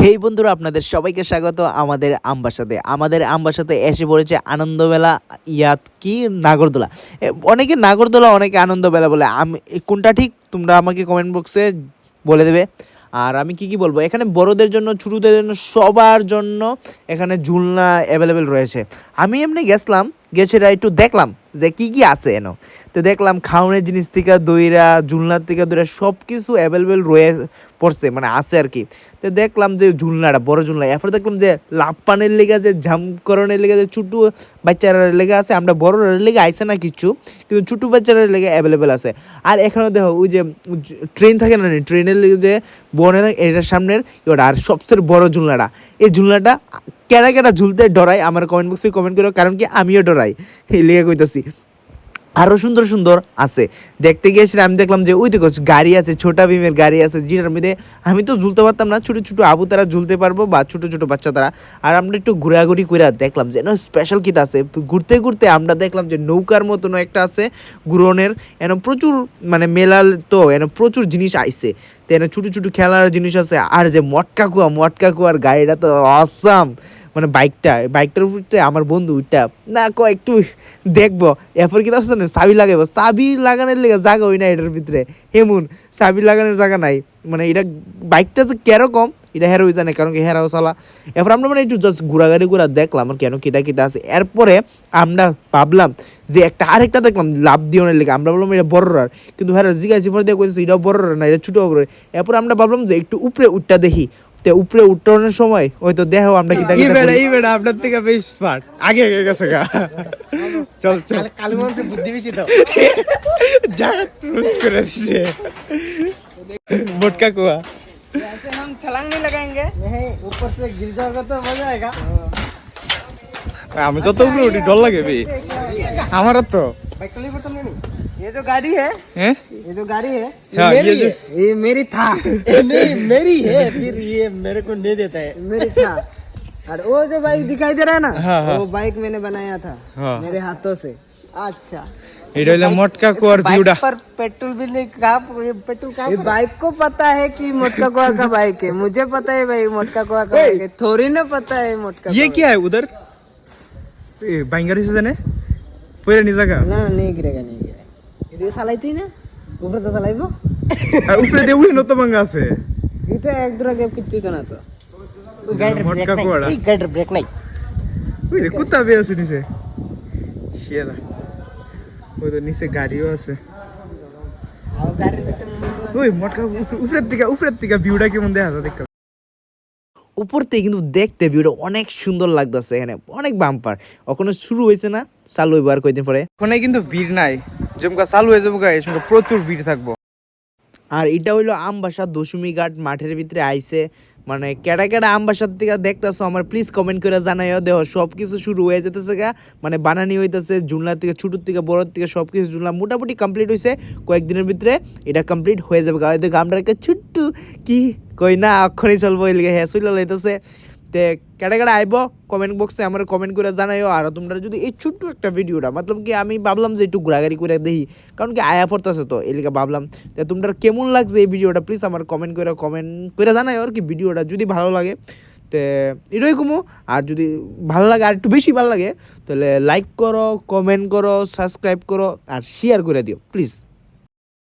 হেই বন্ধুরা, আপনাদের সবাইকে স্বাগত আমাদের আমবাসাতে আমাদের আমবাসাতে এসে পড়েছে আনন্দবেলা ইয়াত কি নাগরদোলা অনেকে নাগরদোলা, অনেকে আনন্দবেলা বলে। আমি কোনটা ঠিক? তোমরা আমাকে কমেন্ট বক্সে বলে দেবে। আর আমি কি কি বলব? এখানে বড়দের জন্য, ছোটদের জন্য, সবার জন্য এখানে ঝুলনা অ্যাভেলেবেল রয়েছে। আমি এমনি গেছিলাম গেছিরা একটু দেখলাম যে কি কি আছে এন। তো দেখলাম খাওয়ানোর জিনিস থেকে দইরা, ঝুলনার থেকে দইরা সব কিছু অ্যাভেলেবেল রয়ে পড়ছে মানে আছে আর কি। তো দেখলাম যে ঝুলনাটা, বড় ঝুলনা। এরপর দেখলাম যে লাভপানের লেগে যে ঝামকরণের লেগে যে ছোটো বাচ্চারা লেগে আছে, আমরা বড়রা লেগে আইসে না কিছু, কিন্তু ছোটো বাচ্চারা লেগে অ্যাভেলেবেল আছে। আর এখানে দেখো, ওই যে ট্রেন থাকে না ট্রেনের লেগে যে বনের, এটার সামনের ওটা আর সবচেয়ে বড় ঝুলনাটা। এই ঝুলনাটা কেনা কেনা ঝুলতে ডরাই, আমার কমেন্ট বক্সে কমেন্ট করো কারণ কি আমিও ডরাই। এই লেগে কইতাছি। আরও সুন্দর সুন্দর আছে। দেখতে গিয়েছিল আমি দেখলাম যে, ওই দেখো গাড়ি আছে, ছোটা ভীমের গাড়ি আছে, যেটার মধ্যে আমি তো ঝুলতে পারতাম না, ছোটো ছোটো আবু তারা ঝুলতে পারব বা ছোটো ছোটো বাচ্চা তারা। আর আমরা একটু ঘোরাঘুরি করে দেখলাম যে না স্পেশাল কিতা আছে? ঘুরতে ঘুরতে আমরা দেখলাম যে, নৌকার মতনও একটা আছে, ঘুরনের। এন প্রচুর মানে মেলাল তো এন প্রচুর জিনিস আইছে। তো এনে ছোটো ছোটো খেলার জিনিস আছে। আর যে মটকা কুয়া, মটকা কুয়ার গাড়িটা তো অসাম মানে বাইকটা, বাইকটার উপরে আমার বন্ধু ওইটা না ক একটু দেখব। এরপর কি তার সাথে চাবি লাগাবো চাবি লাগানোর লেগে জায়গা ওই না এটার ভিতরে। এমন চাবি লাগানোর জায়গা নাই। মানে এটা বাইকটা যে কেরকম এটা হেরো জানে কারণ কি হেরাও চালা। এরপর আমরা মানে একটু জাস্ট ঘোরাঘুরি করে দেখলাম আর কেন কেটা কিটা আছে। এরপরে আমরা ভাবলাম যে একটা আরেকটা দেখলাম, লাভ না লেগে। আমরা বললাম এটা বড়রার কিন্তু হ্যাঁ জিজ্ঞাসি পরে কইছে এটাও বড়রার না, এটা ছোটো বড় এরপর আমরা ভাবলাম যে একটু উপরে উঠটা দেখি। তো উপরে উঠনের সময় ওই তো দেখো আমরা কিটা এই কিটা বেড়া করি। এই বেড়া আপনার থেকে বেশ স্মার্ট আগে আগে গেছে গা চল চল কালু মানুষের বুদ্ধি বেশি তো যা রোজ করে দিছে মোটকা কুয়া ऐसे हम छलांग नहीं लगाएंगे नहीं ऊपर से गिर जाओगे तो मजा आएगा আমি যত উপরে উঠি ডর লাগে বে আমারও তো बाइक नहीं पता नहीं ये जो गाड़ी है, है? ये जो गाड़ी है ये हाँ, मेरी ये, जो... है, ये मेरी था। नहीं मेरी है फिर ये मेरे को नहीं देता है। मेरी था। और वो जो बाइक दिखाई दे रहा है ना हाँ, हाँ. वो बाइक मैंने बनाया था हाँ. मेरे हाथों से। अच्छा। इडोले मोटका को और ब्यूडा पर पेट्रोल भी नहीं कहा पेट्रोल कहा बाइक को पता है कि मोटका कुआ का बाइक है। मुझे पता है भाई मोटका कुआ का बाइक है। थोड़ी ना पता है मोटका ये क्या है उधर? भयंकर सीज़न है पूरे नहीं का? ना नहीं गिरेगा नहीं। উপরের কেমন উপর থেকে কিন্তু দেখতে ভিউটা অনেক সুন্দর লাগতেছে এখানে অনেক বাম্পার ওখানে শুরু হয়েছে না চালু হইবার কয়দিন পরে? ওখানে কিন্তু ভিড় নাই। জমকা চালু হয়ে যাব এর সঙ্গে প্রচুর ভিড় থাকব। আর এটা হইল আমবাসা দশমী ঘাট, মাঠের ভিতরে আইছে মানে কেডা কেডা আমবাসার থেকে দেখতেছো, আমার প্লিজ কমেন্ট করে জানাইও দেহ সব কিছু শুরু হয়ে যেতেছে গা মানে বানানি হইতেছে জুনলার থেকে ছোটোর থেকে বড়োর থেকে সব কিছু জুনলা মোটামুটি কমপ্লিট হয়েছে কয়েকদিনের ভিতরে এটা কমপ্লিট হয়ে যাবে গা। দেখো আমরা একটা ছোট্ট কি কই না অক্ষরই চলবো এলিগে হ্যাঁ চলে লাইতেছে। তে কেটে কেটে আইব? কমেন্ট বক্সে আমার কমেন্ট করে জানাইও। আর তোমরা যদি এই ছোট্ট একটা ভিডিওটা, মতলব কি আমি ভাবলাম যে একটু ঘোরাঘুরি করে দেখি, কারণ কি আয়া পড়তেছে তো, এলিকা ভাবলাম। তো তোমরা কেমন লাগছে এই ভিডিওটা প্লিজ আমার কমেন্ট করে কমেন্ট করে জানাই আর কি ভিডিওটা, যদি ভালো লাগে। তো এটাই কমো, আর যদি ভালো লাগে, আর একটু বেশি ভালো লাগে, তাহলে লাইক করো কমেন্ট করো সাবস্ক্রাইব করো, আর শেয়ার করে দিও প্লিজ